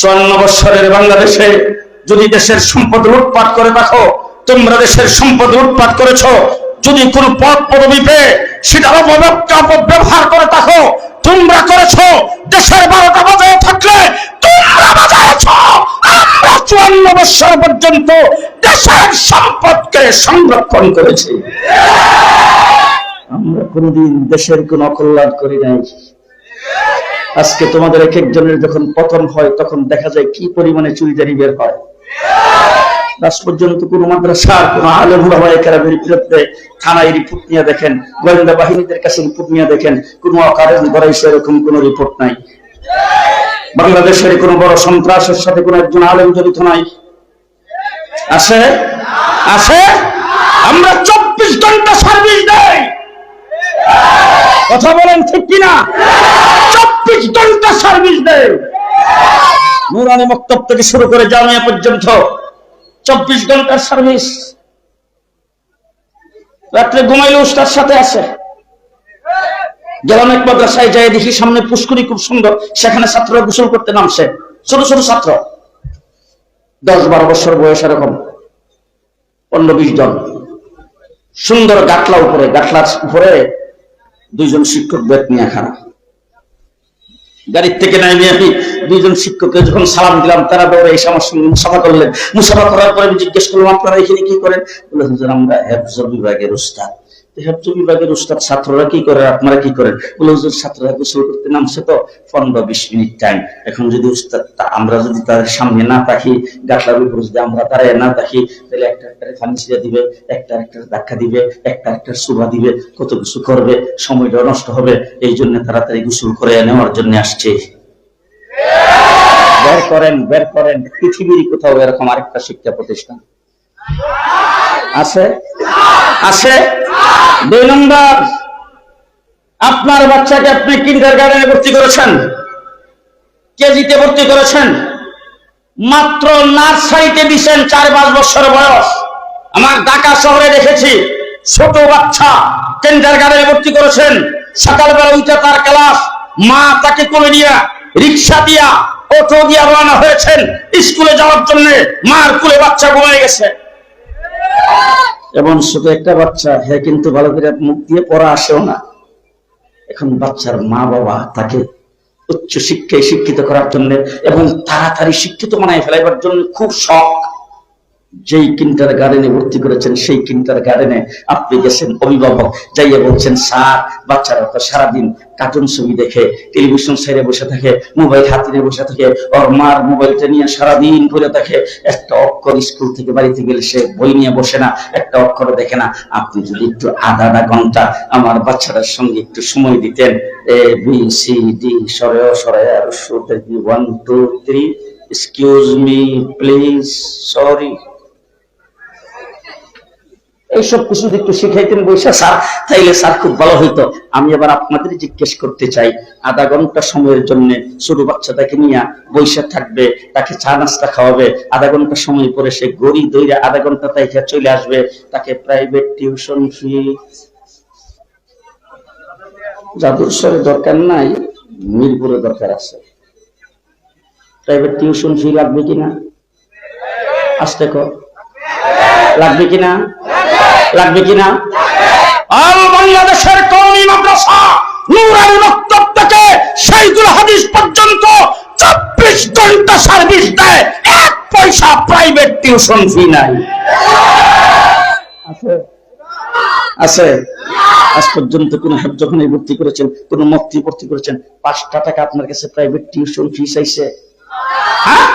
চুয়ান্ন বৎসরের বাংলাদেশে যদি দেশের সম্পদ লুটপাট করে রাখো তোমরা দেশের সম্পদ লুটপাট করেছ, যদি কোন পদ পদবি পেয়ে সেটা অপব্যবহার অপব্যবহার করে থাকো তোমরা করেছ, দেশের বারোটা বাজায় থাকলে তোমরা আমরা চুয়ান্ন বৎসর পর্যন্ত দেশের সম্পদকে সংরক্ষণ করেছি। আমরা কোনদিন দেশের কোন অকল্যাণ করি নাই। আজকে তোমাদের এক একজনের যখন পতন হয়, তখন দেখা যায় কি পরিমাণে চুরিদারি বের হয়। লাস্ট পর্যন্ত কোন মাদ্রাসার, কোন বিরুদ্ধে থানায় রিপোর্ট নিয়ে দেখেন, গোয়েন্দা বাহিনীদের কাছে রিপোর্ট নিয়ে দেখেন, কোন গড়াইছে এরকম কোন রিপোর্ট নাই। বাংলাদেশের কোন বড় সন্ত্রাসের সাথে কোন একজন আলেম জড়িত নাই। আছে আছে আমরা চব্বিশ ঘণ্টা সার্ভিস দেই। কথা বলেন ঠিক কিনা? চব্বিশ ঘণ্টা সার্ভিস দেয়। নুরানি মক্তব থেকে শুরু করে জামিয়া পর্যন্ত চব্বিশ ঘণ্টার সার্ভিস রাত্রে ঘুমাইলে উস্তার সাথে আছে গেলাম এক মাদ্রাসায় যাই দেখি সামনে পুষ্করি খুব সুন্দর, সেখানে ছাত্ররা গোসল করতে নামছে। ছোট ছোট ছাত্র। দশ বারো বছর বয়স এরকম। পনেরো, বিশ জন। সুন্দর গাটলা উপরে, গাটলার উপরে দুইজন শিক্ষক বেত নিয়ে খারাপ। গাড়ির থেকে নামিয়ে আমি দুইজন শিক্ষককে যখন সালাম দিলাম, তারা দৌড়ে এই আমার সঙ্গে মুসাফা করলেন। মুসাফা করার পরে আমি জিজ্ঞেস করলাম, আপনারা এখানে কি করেন? বলে আমরা হেফজ বিভাগের উস্তাদ বিভাগের উস্তাদ ছাত্ররা কি করে, আপনারা কি করেন? বলে ছাত্ররা গোসল করতে নামছে তো, পনেরো বিশ মিনিট টাইম এখন যদি উস্তাদ আমরা যদি সামনে না গাটলার উপর যদি আমরা না তাকি, তাহলে একটা দিবে, একটা ধাক্কা দিবে, একটা দিবে, কত কিছু করবে সময়টা নষ্ট হবে। এই জন্য তাড়াতাড়ি গোসল করে নেওয়ার জন্য আসছে। বের করেন বের করেন। পৃথিবীর কোথাও এরকম আরেকটা শিক্ষা প্রতিষ্ঠান আছে? আছে? দুই নম্বর, আপনার বাচ্চাকে আপনি কিন্ডার গার্ডেনে ভর্তি করেছেন, কেজিতে ভর্তি করেছেন, মাত্র নার্সারিতে দিছেন চার পাঁচ বছর বয়স। আমার ঢাকা শহরে দেখেছি, ছোট বাচ্চা কিন্ডার গার্ডেনে ভর্তি করেছেন, সকালবেলা উঠে তার ক্লাস, মা তাকে কোলে নিয়ে রিক্সা দিয়া, অটো দিয়া রওনা হয়েছেন, স্কুলে যাওয়ার জন্য মার কুলে বাচ্চা ঘুমিয়ে গেছে। এবং শুধু একটা বাচ্চা হ্যাঁ কিন্তু ভালো করে মুখ দিয়ে পড়া আসেও না। এখন বাচ্চার মা বাবা তাকে উচ্চ শিক্ষায় শিক্ষিত করার জন্য এবং তাড়াতাড়ি শিক্ষিত মানায় ফেলাইবার জন্য খুব শখ। যেই কিন্টার গার্ডেনে ভর্তি করেছেন, সেই কিন্টার গার্ডেনে আপনি গেছেন অভিভাবক, যাইয়া বলছেন, স্যার, বাচ্চারা তো সারাদিন কার্টুন ছবি দেখে, টেলিভিশন সাইডে বসে থাকে, মোবাইল হাতিয়ে বসে থাকে, ওর মার মোবাইলটা নিয়ে সারাদিন ঘুরে থাকে একটা অক্ষর স্কুল থেকে বাড়িতে গেলে সে বই নিয়ে বসে না, একটা অক্ষর দেখে না। আপনি যদি একটু আধা আধা ঘণ্টা আমার বাচ্চাটার সঙ্গে একটু সময় দিতেন। এ, বি, সি, ডি, সরে সরে, আর one, two, three, excuse me, please, sorry. এইসব কিছু একটু শিখাইতেন বৈশা, স্যার, তাইলে স্যার খুব ভালো হইতো। আমি আবার আপনাদের জিজ্ঞেস করতে চাই, আধা ঘণ্টা সময়ের জন্য ছোট বাচ্চাটাকে নিয়ে বৈশা থাকবে, তাকে চা নাস্তা খাওয়াবে, আধা ঘণ্টা সময় পরে সে গড়ি দইরে আধা ঘণ্টা তাই চলে আসবে, তাকে প্রাইভেট টিউশন ফি জাদুর স্বরে দরকার নাই, মিরপুরে দরকার আছে। প্রাইভেট টিউশন ফি লাগবে কিনা? আসতে কর লাগবে কিনা? লাগবে কিনা? আল বাংলাদেশের কওমি মাদ্রাসা নুরানি মক্তব থেকে শহীদুল হাদিস পর্যন্ত চব্বিশ ঘণ্টা সার্ভিস দেয়। এক পয়সা প্রাইভেট টিউশন ফি নাই। আছে? আছে? আজ পর্যন্ত কোন যখন এই ভর্তি করেছেন কোন মক্তি ভর্তি করেছেন পাঁচটা টাকা আপনার কাছে প্রাইভেট টিউশন ফি চাইছে। হ্যাঁ?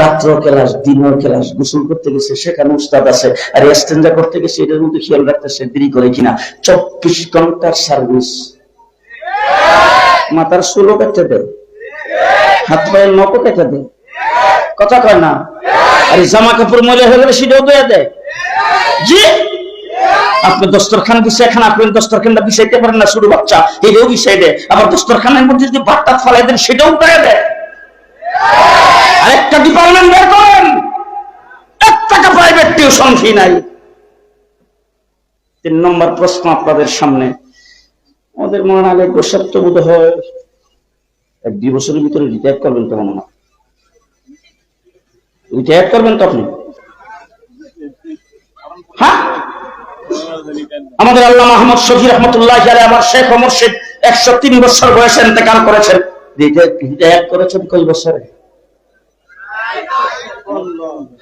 রাত্র ক্লাস দিনের ক্লাস, গোসল করতে গেছে, সেখানে উস্তাদ আছে। আর এক্সটেঞ্জা করতে গেছে, এটার মধ্যে খেয়াল রাখতে সে দেরি করে কিনা। চব্বিশ ঘণ্টার সার্ভিস মাথার সুলো কেটে দেয় হাত পায়ের নকও কেটে দেয় কথা কয় না? আর জামা কাপড় ময়লা হয়ে গেলে সেটাও দেয়া দেয় জি? আপনি দস্তরখান বিছাই খান, আপনি দস্তরখানটা বিছাইতে পারেন না শুরু বাচ্চা। এটাও বিছাই দেয় আবার দস্তরখানের মধ্যে যদি ভাতটা ফলাই দেন, সেটাও দেয় দেয় আরেকটা ডিপার্টমেন্ট বের করেন। এক টাকা প্রাইভেট টিউশন ফি নাই। তিন নম্বর প্রশ্ন আপনাদের সামনে। আমাদের মনে হয় গোসাপ্ত বোধ হয় এক দুই বছরের ভিতরে রিটায়ার করবেন তো মনে রিটায়ার করবেন তো আপনি? হ্যাঁ? আমাদের আল্লাহ মাহমুদ শফি রহমতুল্লাহ আমার শেখ ও মুর্শিদ একশো তিন বছর বয়সে ইন্তেকাল করেছেন। রিটায়ার করেছেন কই বছরে?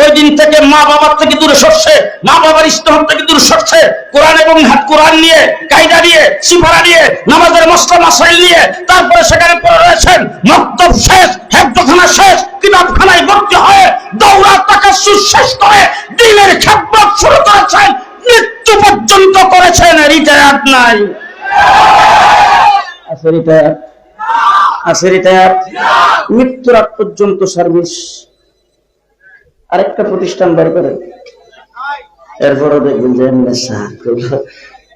ওই দিন থেকে মা বাবার থেকে দূরে সরছে, মা বাবার ইস্তম থেকে দূরে সরছে। কোরআন এবং হাত কোরআন নিয়ে, কায়দা নিয়ে, সিফারা নিয়ে, নামাজের মশলা মাসাইল নিয়ে তারপরে সেখানে পড়ে রয়েছেন, মক্তব শেষ, হেফজখানা শেষ, কিতাবখানায় ভর্তি হয়ে দৌড়া টাকা শেষ করে দিনের খেদমত শুরু করেছেন, মৃত্যু পর্যন্ত করেছেন রিটায়ার নাই। আছে রিটায়ার আছে রিটায়ার মৃত্যুর পর্যন্ত সার্ভিস আরেকটা প্রতিষ্ঠান বের করেন। এরপরও দেখবেন যে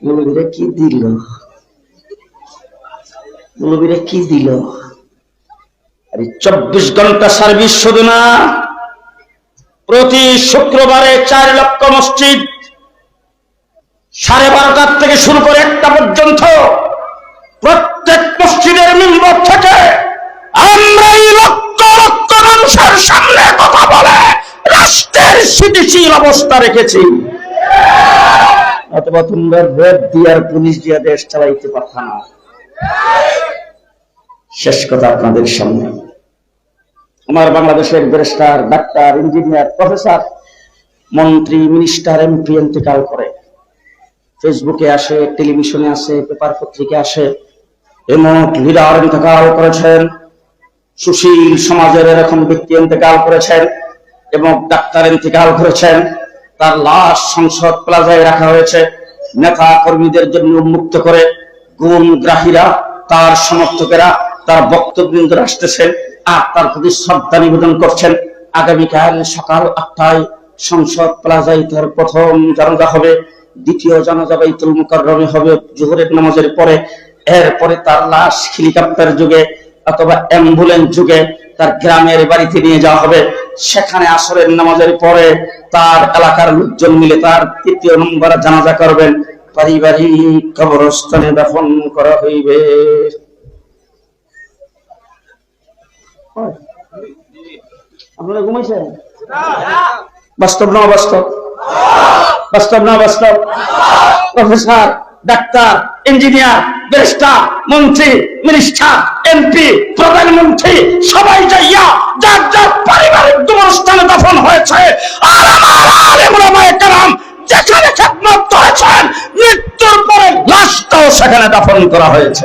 মুলবিরা কি দিল? মুলবিরা কি দিল? চব্বিশ ঘণ্টা সার্ভিস শুধু না, প্রতি শুক্রবারে চার লক্ষ মসজিদ সাড়ে বারোটার থেকে শুরু করে একটা পর্যন্ত প্রত্যেক মসজিদের মেম্বর থেকে স্থিতিশীল অবস্থা রেখেছি। অথবা তোমরা ভোট দিয়ার পুলিশ দিয়া দেশ চালাইতে পারত না। শেষ কথা আপনাদের সামনে। আমার বাংলাদেশের ব্যারিস্টার, ডাক্তার, ইঞ্জিনিয়ার, প্রফেসর, মন্ত্রী, মিনিস্টার, এমপি ইন্তেকাল করে। ফেসবুকে আসে, টেলিভিশনে আসে, পেপার পত্রিকা আসে। এমন লিডার ইন্তেকাল করেছেন, সুশীল সমাজের এরকম ব্যক্তি ইন্তেকাল করেছেন। এবং ডাক্তার ইন্তেকাল করেছেন। তার লাশ সংসদ প্লাজায় রাখা হয়েছে। নেতা কর্মীদের জন্য উন্মুক্ত করে গুণ গ্রাহীরা, তার সমর্থকেরা, তার বক্তবৃন্দ আসতেছেন আর তার প্রতি শ্রদ্ধা নিবেদন করছেন। আগামীকাল সকাল আটটায় সংসদ প্লাজায় তার প্রথম জানাজা হবে। দ্বিতীয় জানাজা বাইতুল মুকাররমে হবে জোহরের নামাজের পরে। এরপরে তার লাশ হেলিকপ্টার যুগে অথবা অ্যাম্বুলেন্স যুগে তার গ্রামের বাড়িতে নিয়ে যাওয়া হবে। সেখানে আসরের নামাজের পরে তার এলাকার লোকজন মিলে তার তৃতীয় নম্বর জানাজা করবেন। পারিবারিক কবরস্থানে দাফন করা হইবে। ডাক্তার, ইঞ্জিনিয়ার, ব্যারিস্টার, মন্ত্রী, মিনিস্টার এমপি, প্রধানমন্ত্রী, সবাই যাইয়া, যার যার পারিবারিক দুরস্থানে দাফন হয়েছে। আর আমার যেখানে খেদমত করেছেন, মৃত্যুর পরে লাশটাও সেখানে দাফন করা হয়েছে।